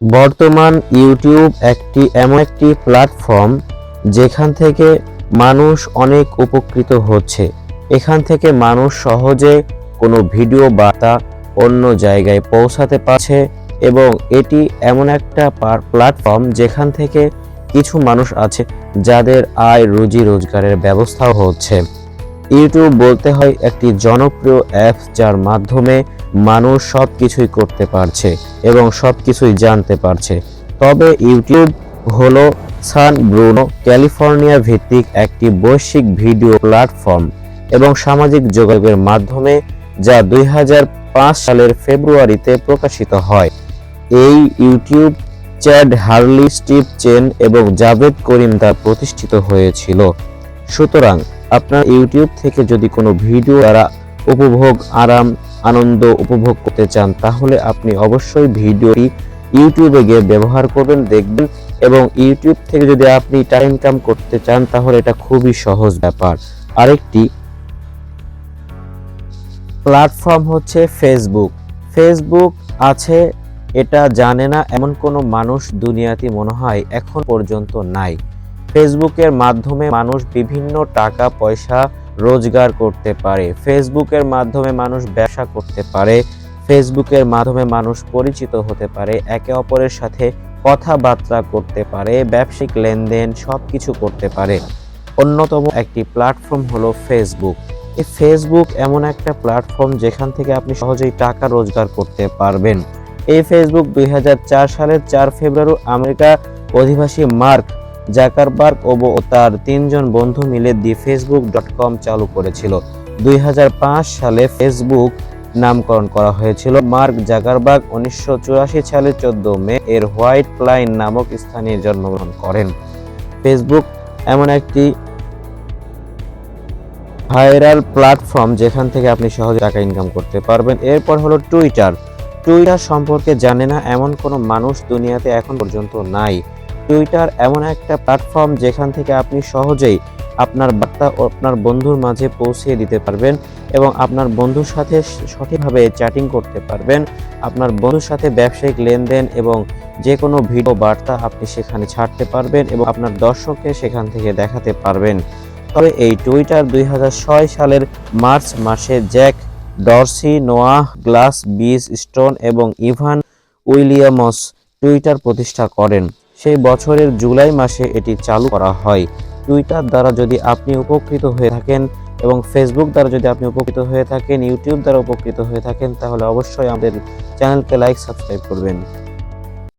বর্তমান ইউটিউব একটি, এমন একটি প্ল্যাটফর্ম যেখান থেকে মানুষ অনেক উপকৃত হচ্ছে। এখান থেকে মানুষ সহজে কোনো ভিডিও বার্তা অন্য জায়গায় পৌঁছাতে পারছে এবং এটি এমন একটা প্ল্যাটফর্ম যেখান থেকে কিছু মানুষ আছে যাদের আয় রুজি রোজগারের ব্যবস্থাও হচ্ছে। ইউটিউব বলতে হয় একটি জনপ্রিয় অ্যাপ যার মাধ্যমে মানুষ সব কিছুই করতে পারছে এবং সব কিছুই জানতে পারছে। তবে ইউটিউব হলো সান ব্রুনো, ক্যালিফোর্নিয়া ভিত্তিক একটি বৈশ্বিক ভিডিও প্ল্যাটফর্ম এবং সামাজিক যোগাযোগের মাধ্যমে যা দুই হাজার পাঁচ সালের ফেব্রুয়ারিতে প্রকাশিত হয়। এই YouTube Chad Hurley Steve Chen এবং জাভেদ করিম দ্বারা প্রতিষ্ঠিত হয়েছিল। সুতরাং আপনার ইউটিউব থেকে যদি কোনো ভিডিও দ্বারা উপভোগ, আরাম আনন্দ উপভোগ করতে চান, তাহলে আপনি অবশ্যই ভিডিওটি ইউটিউবে গিয়ে ব্যবহার করবেন, দেখবেন এবং ইউটিউব থেকে যদি আপনি টাকা ইনকাম করতে চান, তাহলে এটা খুবই সহজ ব্যাপার। আরেকটি প্ল্যাটফর্ম হচ্ছে ফেসবুক ফেসবুক আছে, এটা জানে না, এমন কোনো মানুষ দুনিয়াতে মনে হয় এখন পর্যন্ত নাই। ফেসবুকের মাধ্যমে মানুষ বিভিন্ন টাকা পয়সা রোজগার করতে পারে। ফেসবুকের মাধ্যমে মানুষ ব্যবসা করতে পারে। ফেসবুকের মাধ্যমে মানুষ পরিচিত হতে পারে। একে অপরের সাথে কথাবার্তা করতে পারে, ব্যবসায়িক লেনদেন সব কিছু করতে পারে। অন্যতম একটি প্ল্যাটফর্ম হলো ফেসবুক। এই ফেসবুক এমন একটা প্ল্যাটফর্ম যেখান থেকে আপনি সহজেই টাকা রোজগার করতে পারবেন। এই ফেসবুক দুই হাজার চার সালের চার ফেব্রুয়ারি আমেরিকা অধিবাসী মার্ক জাকারবার্গ ও তার তিনজন বন্ধু মিলে দি ফেসবুক ডট কম চালু করেছিল। দুই হাজার পাঁচ সালে ফেসবুক নামকরণ করা হয়েছিল। মার্ক জাকারবার্গ উনিশশো সালের চোদ্দ মে এর হোয়াইট প্লাইন নামক স্থানে জন্মগ্রহণ করেন। ফেসবুক এমন একটি ভাইরাল প্ল্যাটফর্ম যেখান থেকে আপনি সহজে টাকা ইনকাম করতে পারবেন। এরপর হলো টুইটার। টুইটার সম্পর্কে জানে না এমন কোনো মানুষ দুনিয়াতে এখন পর্যন্ত নাই। টুইটার এমন একটা প্ল্যাটফর্ম যেখান থেকে আপনি সহজেই আপনার বার্তা আপনার বন্ধুর মাঝে পৌঁছে দিতে পারবেন এবং আপনার বন্ধুর সাথে সঠিকভাবে চ্যাটিং করতে পারবেন। আপনার বন্ধুর সাথে ব্যবসায়িক লেনদেন এবং যে কোনো ভিডিও বার্তা আপনি সেখানে ছাড়তে পারবেন এবং আপনার দর্শককে সেখান থেকে দেখাতে পারবেন। তবে এই টুইটার দুই হাজার ছয় সালের মার্চ মাসে Jack Dorsey, Noah Glass Biz Stone এবং ইভান উইলিয়ামস টুইটার প্রতিষ্ঠা করেন। সেই বছরের জুলাই মাসে এটি চালু করা হয়। টুইটার দ্বারা যদি আপনি উপকৃত হয়ে থাকেন এবং ফেসবুক দ্বারা যদি আপনি উপকৃত হয়ে থাকেন, ইউটিউব দ্বারা উপকৃত হয়ে থাকেন, তাহলে অবশ্যই আমাদের চ্যানেলকে লাইক, সাবস্ক্রাইব করবেন।